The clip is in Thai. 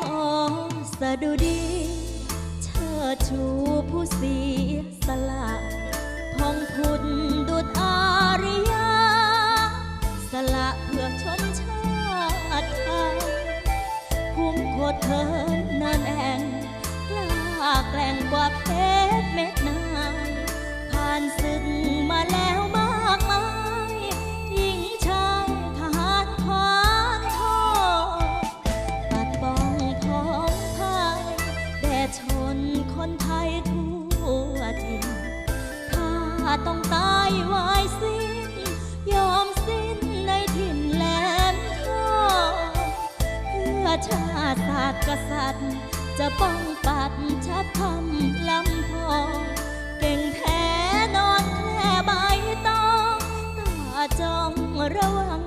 ขอสะดุดีเชิดชูผู้เสียสละพองพุนดุดอาริยา สละเพื่อชนชาติไทยภูมิโคตรเธอนานแองกล้าแกร่งกว่าเพ ชนคนไทยทั่วถิ่นข้าต้องตายวายสิ้น ยอมสิ้นในถิ่นแหลมทองเพื่อชาติศาสตร์กษัตริย์ จะป้องปัดชัดทำลำพองเก่งแท้นอนแคล่ใบตองตาจ้องระวัง